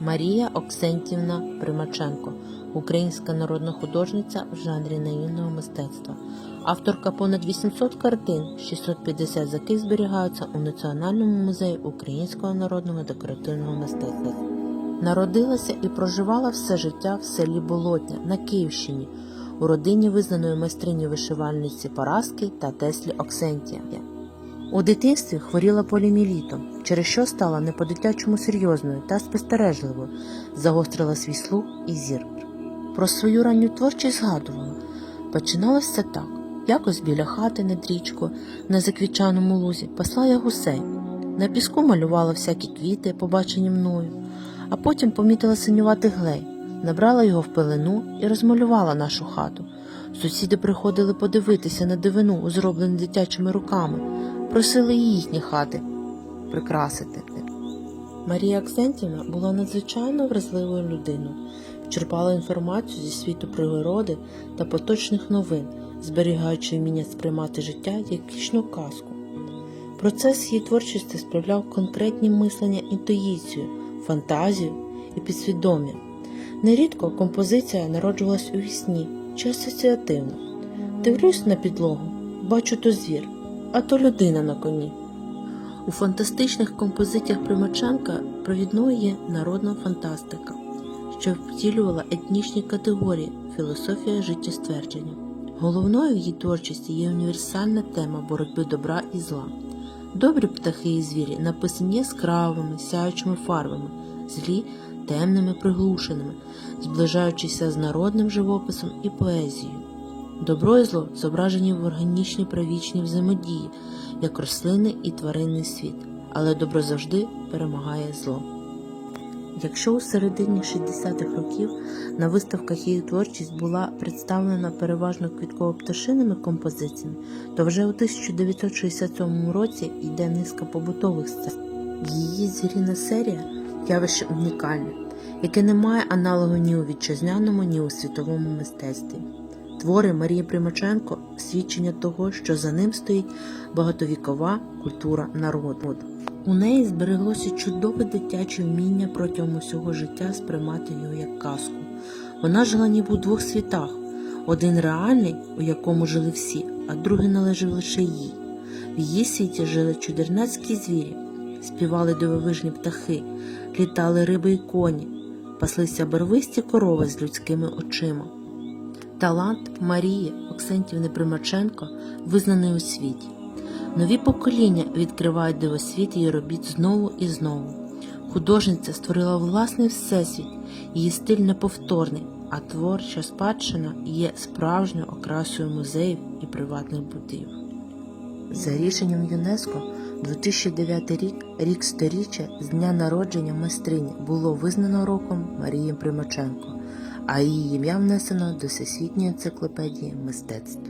Марія Оксентівна Примаченко, українська народна художниця в жанрі наївного мистецтва. Авторка понад 800 картин, 650 з яких зберігаються у Національному музеї українського народного декоративного мистецтва. Народилася і проживала все життя в селі Болотня на Київщині у родині визнаної майстрині вишивальниці Параски та Теслі Оксентія. У дитинстві хворіла полімілітом, через що стала не по-дитячому серйозною та спостережливою, загострила свій слух і зір. Про свою ранню творчість згадувала. Починалося все так. Якось біля хати над річкою на заквічаному лузі пасла я гусей. На піску малювала всякі квіти, побачені мною, а потім помітила синюватий глей, набрала його в пелену і розмалювала нашу хату. Сусіди приходили подивитися на дивину, зроблену дитячими руками, просили їхні хати прикрасити. Марія Аксентівна була надзвичайно вразливою людиною, черпала інформацію зі світу природи та поточних новин, зберігаючи вміння сприймати життя як вічну казку. Процес її творчості справляв конкретні мислення інтуїцію, фантазію і підсвідом'я. Нерідко композиція народжувалась у вісні чи асоціативно. Дивлюсь на підлогу, бачу то звір, а то людина на коні. У фантастичних композиціях Примаченка провідною є народна фантастика, що втілювала етнічні категорії, філософія життєствердження. Головною в її творчості є універсальна тема боротьби добра і зла. Добрі птахи і звірі написані яскравими, сяючими фарбами, злі темними приглушеними, зближаючися з народним живописом і поезією. Добро і зло зображені в органічній правічній взаємодії, як рослинний і тваринний світ, але добро завжди перемагає зло. Якщо у середині 60-х років на виставках її творчість була представлена переважно квітково-пташиними композиціями, то вже у 1967 році йде низка побутових сцен. Її звіріна серія явище унікальне, яке не має аналогу ні у вітчизняному, ні у світовому мистецтві. Твори Марії Примаченко свідчення того, що за ним стоїть багатовікова культура народу. У неї збереглося чудове дитяче вміння протягом усього життя сприймати його як казку. Вона жила ніби у двох світах: один реальний, у якому жили всі, а другий належав лише їй. В її світі жили чудернацькі звірі, співали дивовижні птахи, літали риби і коні, паслися барвисті корови з людськими очима. Талант Марії Оксентівни Примаченко визнаний у світі. Нові покоління відкривають дивосвіт її робіт знову і знову. Художниця створила власний всесвіт, її стиль неповторний, а творча спадщина є справжньою окрасою музеїв і приватних будівель. За рішенням ЮНЕСКО 2009 рік, рік сторіччя з дня народження майстрині, було визнано роком Марії Примаченко, а її ім'я внесено до Всесвітньої енциклопедії мистецтв.